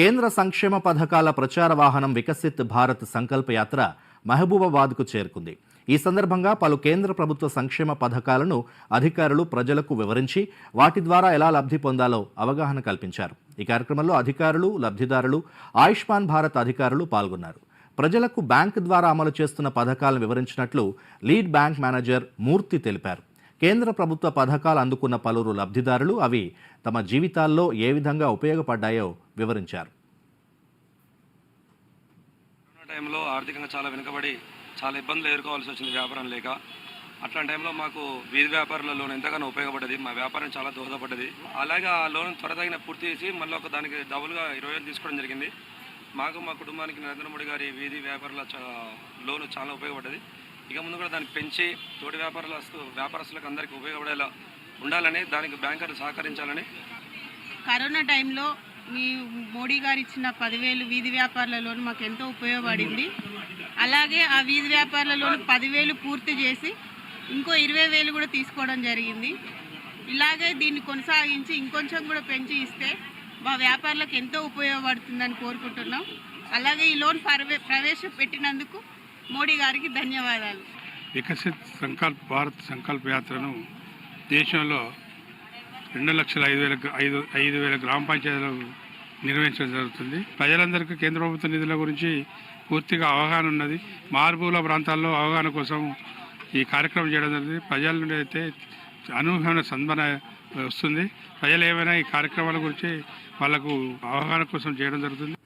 కేంద్ర సంక్షేమ పథకాల ప్రచార వాహనం వికసిత్ భారత్ సంకల్పయాత్ర మహబూబాబాద్కు చేరుకుంది. ఈ సందర్భంగా పలు కేంద్ర ప్రభుత్వ సంక్షేమ పథకాలను అధికారులు ప్రజలకు వివరించి వాటి ద్వారా ఎలా లబ్ధి పొందాలో అవగాహన కల్పించారు. ఈ కార్యక్రమంలో అధికారులు లబ్ధిదారులు ఆయుష్మాన్ భారత్ అధికారులు పాల్గొన్నారు. ప్రజలకు బ్యాంక్ ద్వారా అమలు చేస్తున్న పథకాలను వివరించినట్లు లీడ్ బ్యాంక్ మేనేజర్ మూర్తి తెలిపారు. కేంద్ర ప్రభుత్వ పథకాలు అందుకున్న పలువురు లబ్ధిదారులు అవి తమ జీవితాల్లో ఏ విధంగా ఉపయోగపడ్డాయో వివరించారు. కరోనా టైంలో ఆర్థికంగా చాలా వెనుకబడి చాలా ఇబ్బందులు ఎదుర్కోవాల్సి వచ్చింది వ్యాపారం లేక. అట్లాంటి టైంలో మాకు వీధి వ్యాపారుల లోన్ ఎంతగానో ఉపయోగపడ్డది. మా వ్యాపారం చాలా దోహదపడ్డది. అలాగే ఆ లోన్ త్వరదగిన పూర్తి చేసి మళ్ళీ ఒక దానికి డబుల్గా ఇరవై వేలు తీసుకోవడం జరిగింది. మాకు మా కుటుంబానికి నరేంద్ర మోడీ గారి వీధి వ్యాపారుల లోన్ చాలా ఉపయోగపడ్డది. ఇక ముందు కూడా దాన్ని పెంచి తోటి వ్యాపారుల వ్యాపారస్తులకు అందరికీ ఉపయోగపడేలా ఉండాలని దానికి బ్యాంకర్లు సహకరించాలని కరోనా టైంలో మీ మోడీ గారు ఇచ్చిన పదివేలు వీధి వ్యాపారుల లోన్ మాకు ఎంతో ఉపయోగపడింది. అలాగే ఆ వీధి వ్యాపారుల లోన్ పదివేలు పూర్తి చేసి ఇంకో ఇరవై వేలు కూడా తీసుకోవడం జరిగింది. ఇలాగే దీన్ని కొనసాగించి ఇంకొంచెం కూడా పెంచి ఇస్తే మా వ్యాపారులకు ఎంతో ఉపయోగపడుతుందని కోరుకుంటున్నాం. అలాగే ఈ లోన్ ప్రవేశపెట్టినందుకు మోడీ గారికి ధన్యవాదాలు. వికసిత్ సంకల్ప్ భారత్ సంకల్ప యాత్రను దేశంలో రెండు లక్షల ఐదు వేల ఐదు ఐదు వేల గ్రామ పంచాయతీలు నిర్వహించడం జరుగుతుంది. ప్రజలందరికీ కేంద్ర ప్రభుత్వ నిధుల గురించి పూర్తిగా అవగాహన ఉన్నది. మారుమూల ప్రాంతాల్లో అవగాహన కోసం ఈ కార్యక్రమం చేయడం జరుగుతుంది ప్రజల నుండి అయితే అనూహ్యమైన స్పందన వస్తుంది. ప్రజలు ఏమైనా ఈ కార్యక్రమాల గురించి వాళ్ళకు అవగాహన కోసం చేయడం జరుగుతుంది.